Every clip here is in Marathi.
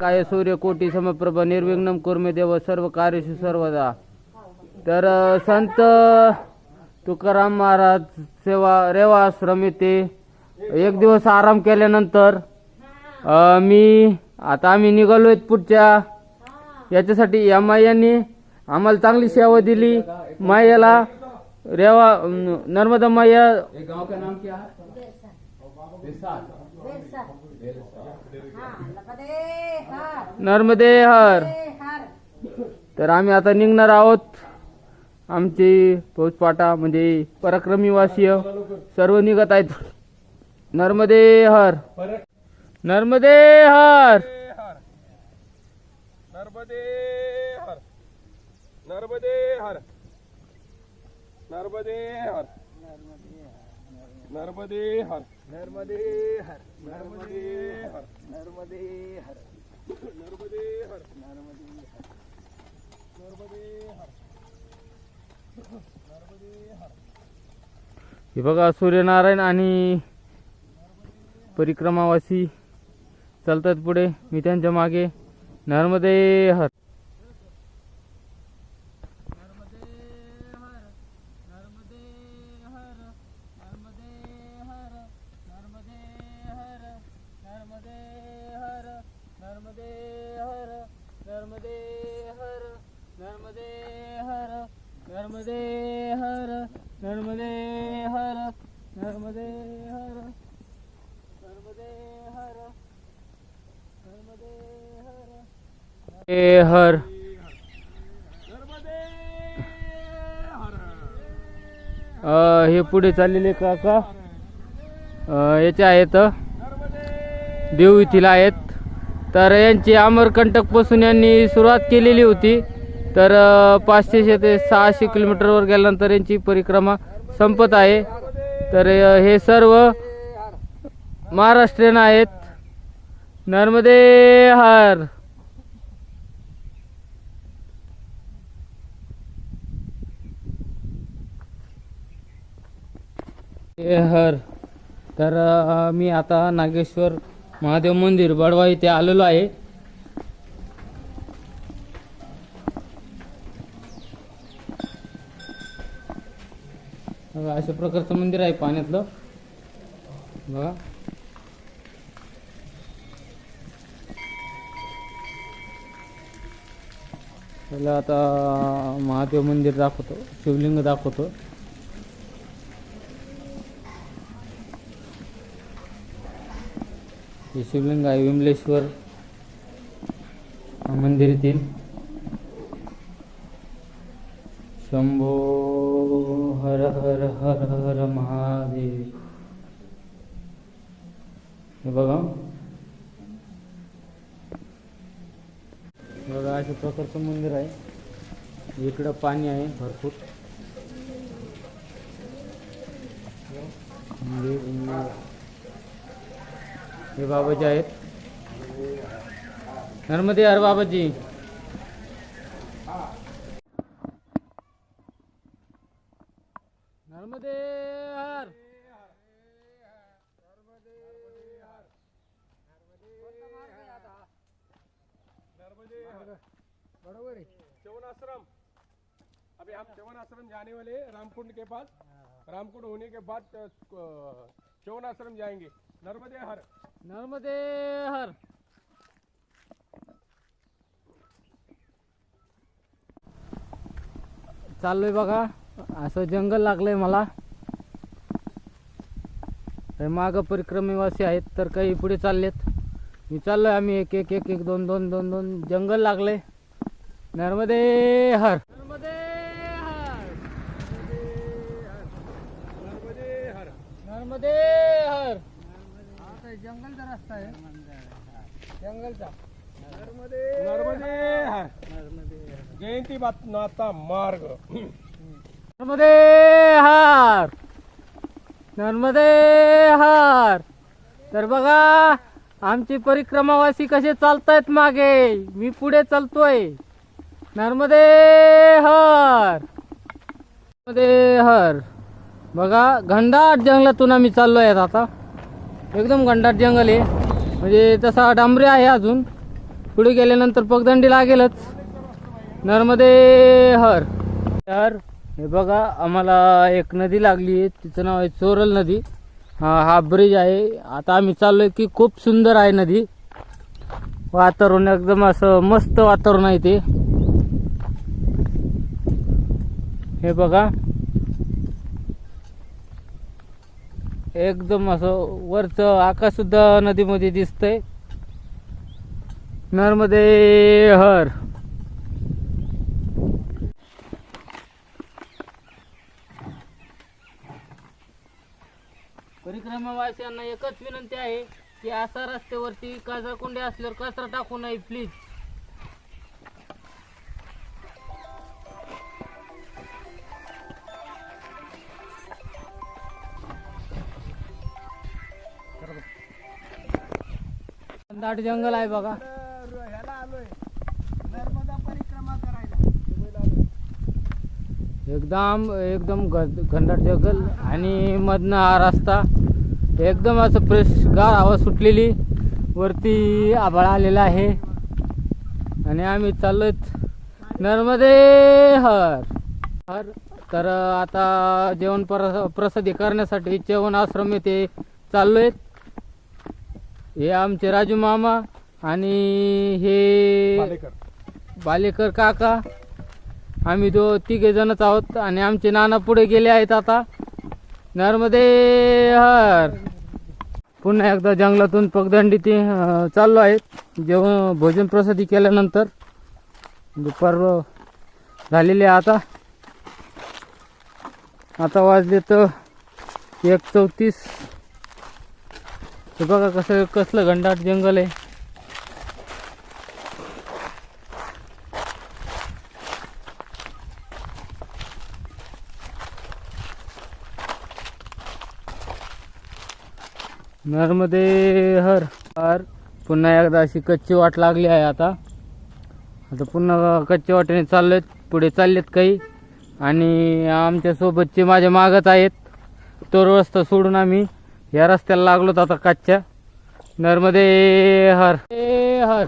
काय सूर्य कोटी समप्रभ निर्विघ्नम कुर्मे देव सर्व कार्यशु सर्वदा. तर संत तुकाराम महाराज सेवा रेवा आश्रम येथे एक दिवस आराम केल्यानंतर मी आता आम्ही निघालोय पुढच्या. याच्यासाठी या मायांनी आम्हाला चांगली सेवा दिली. मायाला रेवा नर्मदा माया गाव का नाम क्या? नर्मदे हर. तर आम्ही आता निघणार आहोत. आमचे फौजपाटा म्हणजे पराक्रमीवासीय सर्व निघत आहेत. नर्मदे हर. नर्मदे हर. नर्मदे हर. नर्मदे हर. नर्मदे हर. नर्मदे हर. नर्मदे हर नर्मदे हर नर्मदे हर नर्मदे हर नर्मदे हर हे बघा सूर्यनारायण आणि परिक्रमावासी चालतात पुढे. मी त्यांच्या मागे. नर्मदे हर. नर्मदे हर नर्मदे हर नर्मदे हर नर्मदे हर नर्मदे हर नर्मदे हर नर्मदे हर अ, हे पुढे चाललेले काका याचे आहेत देव येथील आहेत. तर यांची अमरकंटकपासून यांनी सुरुवात केलेली होती. तर पाचशेशे ते सहाशे किलोमीटरवर गेल्यानंतर यांची परिक्रमा संपत आहे. तर हे सर्व महाराष्ट्रीयन आहेत. नर्मदे हार. हे हर. तर मी आता नागेश्वर महादेव मंदिर बडवा इथे आलेलो आहे. अशा प्रकारचं मंदिर आहे पाण्यातलं. बघा. त्याला आता महादेव मंदिर दाखवतो शिवलिंग दाखवतो. हे शिवलिंग आहे विमलेश्वर मंदिर येथील शंभो हर हर हर हर महादेव. हे बघा. बघा अशा प्रकारचं मंदिर आहे. इकडं पाणी आहे भरपूर. मंदिर. हे बाबाजी आहेत नर्मदे हर बाबाजी नर्मदे हर। बरोबर है आश्रम अभी हम चवन आश्रम जाने वाले रामकुंड के पास। रामकुंड होने के बाद चवन आश्रम जाएँगे। नर्मदे हर। नर्मदे हर चाललोय बघा. असं जंगल लागलंय मला. माग परिक्रमेवासी आहेत तर काही पुढे चाललेत. मी चाललोय आम्ही एक एक एक एक दोन दोन दोन दोन. जंगल लागले नर्मदे हर नर्मदे हर नर्मदे हर जंगलचा रस्ता आहे जंगलचा. नर्मदे. हर जयंती बात नाता मार्ग. नर्मदे हार. नर्मदे हार. तर बघा आमची परिक्रमावासी कसे चालतायत मागे. मी पुढे चालतोय. नर्मदे हर. नर्मदे हर. बघा घनदाट जंगलातून आम्ही चाललोय आता. एकदम घनदाट जंगल आहे. म्हणजे तसा डांबरे आहे अजून. पुढे गेल्यानंतर पगदंडी लागेलच. नर्मदे हर. हर हे बघा आम्हाला एक नदी लागली आहे. तिचं नाव आहे चोरल नदी. हा हा ब्रिज आहे. आता आम्ही चाललोय की खूप सुंदर आहे नदी. वातावरण एकदम असं मस्त वातावरण आहे ते. हे बघा. एकदम असं वरचं आकाश सुद्धा नदीमध्ये दिसतंय. नर्मदे हर परिक्रमावासियांना एकच विनंती आहे की असा रस्त्यावरती काजाकुंडे असल्यावर कचरा टाकू नये प्लीज दाट जंगल आहे बघा. ह्याला आलोय नर्मदा परिक्रमा करायला एकदम एकदम घनदाट जंगल आणि मधनं हा रस्ता एकदम असं फ्रेश गार हवा सुटलेली. वरती आभाळ आलेला आहे. आणि आम्ही चाललोत नर्मदे हर. हर तर आता जेवण प्रस प्रसादी करण्यासाठी जेवण आश्रम येथे चाललोय हे आमचे राजू मामा आणि हे बालेकर. काका. आम्ही दो तिघे जणच आहोत आणि आमचे नाना पुढे गेले आहेत आता. नर्मदे हर. पुन्हा एकदा जंगलातून पगदंडी ते चाललो आहेत. जेवण भोजन प्रसादी केल्यानंतर दुपार झालेली आहे आता. आता वाजले तर एक चौतीस. हे बघा कसं कसलं घनदाट जंगल आहे. नर्मदे हर हर. पुन्हा एकदा अशी कच्ची वाट लागली आहे आता. आता पुन्हा कच्च्या वाटेने चाललेत पुढे चाललेत काही. आणि आमच्यासोबतचे माझ्या मागत आहेत. तो रस्ता सोडून आम्ही या रस्त्याला लागलो आता कच्च्या. नर्मदे हर. ए हर.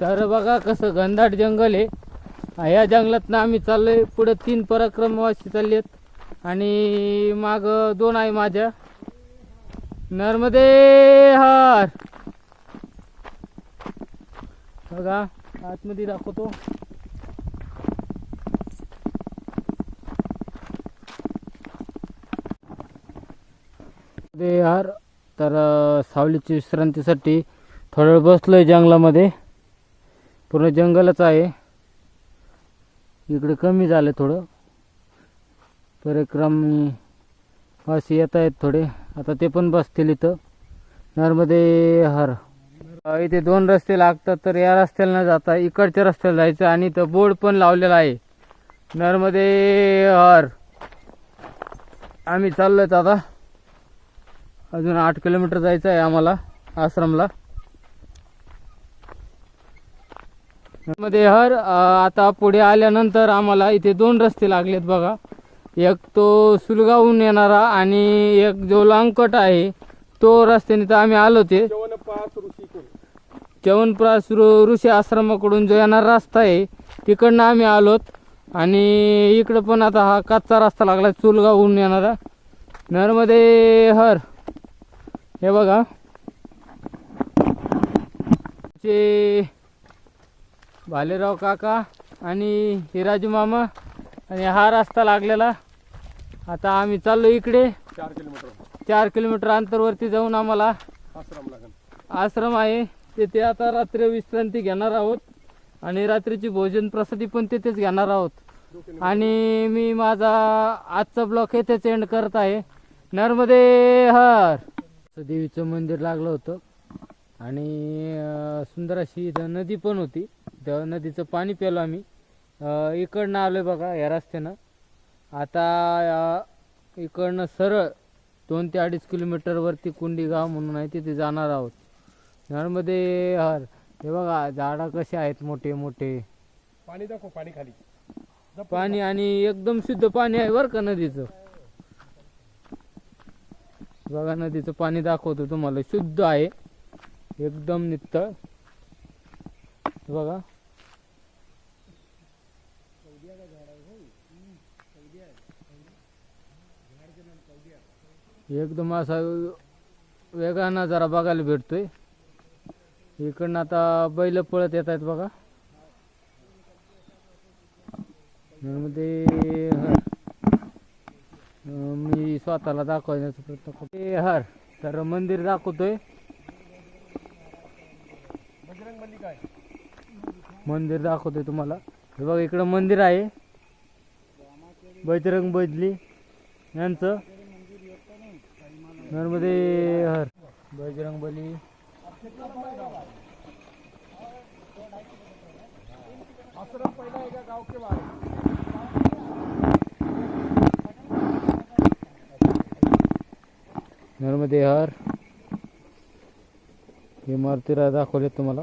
तर बघा कसं घनदाट जंगल आहे. या जंगलातनं आम्ही चाललोय पुढे तीन पराक्रमवासी चालले आहेत आणि माग दोन आहे माझ्या. नर्मदे हर. बघा आतमध्ये दाखवतो. नर्मदे तर सावलीची विश्रांतीसाठी थोडं वेळ बसलोय जंगलामध्ये. पूर्ण जंगलच आहे. इकडे कमी झालं थोडं. परिक्रमी वासी येत आहेत थोडे. आता ते पण बसतील इथं. नर्मदे हर. इथे दोन रस्ते लागतात तर या रस्त्याला न जाता इकडच्या रस्त्याला जायचं आणि इथं बोर्ड पण लावलेला आहे. नर्मदे हर. आम्ही चाललोय आता. अजून आठ किलोमीटर जायचं आहे आम्हाला आश्रमला. मध्ये हर आता पुढे आल्यानंतर आम्हाला इथे दोन रस्ते लागलेत बघा. एक तो सुलगावून येणारा आणि एक जो लांगकट आहे तो रस्त्याने तर आम्ही आलो ते. ऋषी च्यवनप्रास ऋषी आश्रमाकडून जो येणारा रस्ता आहे तिकडनं आम्ही आलोत. आणि इकडं पण आता हा कच्चा रस्ता लागला चुलगावहून येणारा. नर्मदे हर हे बघा. चे भालेराव काका आणि हिराजू मामा आणि हा रस्ता लागलेला. आता आम्ही चाललो इकडे. चार किलोमीटर. चार किलोमीटर अंतरवरती जाऊन आम्हाला आश्रम लागेल. आश्रम आहे. तिथे आता रात्री विश्रांती घेणार आहोत. आणि रात्रीची भोजन प्रसादी पण तिथेच घेणार आहोत. आणि मी माझा आजचा ब्लॉक येथेच एंड करत आहे. नर्मदे हर. देवीचं मंदिर लागलं होतं. आणि सुंदर अशी इथं नदी पण होती. त्या नदीचं पाणी प्यालो आम्ही. इकडनं आलोय बघा या रस्त्यानं. आता इकडनं सरळ दोन ते अडीच किलोमीटरवरती कुंडी गाव म्हणून आहे तिथे जाणार आहोत. नर्मदे हर. हे बघा झाडं कसे आहेत मोठे मोठे. पाणी दाखव पाणी खाली. पाणी आणि एकदम शुद्ध पाणी आहे बरं का नदीचं. बघा नदीचं पाणी दाखवतो तुम्हाला. शुद्ध आहे. एकदम नित्तळ बघा. एकदम असा वेगळा नजारा बघायला भेटतोय. इकडनं आता बैल पळत येत आहेत बघा. मध्ये स्वतःला दाखवण्याचा प्रयत्न करतो. हे हर तर मंदिर दाखवतोय. मंदिर दाखवतोय तुम्हाला. हे बघा इकडं मंदिर आहे. बजरंग बजली यांचं. नर्मदे हर. बजरंग बली. आश्रम पहिला आहे का गाव के नर्मदे इमारतीला हे मारुतीला दाखवले तुम्हाला.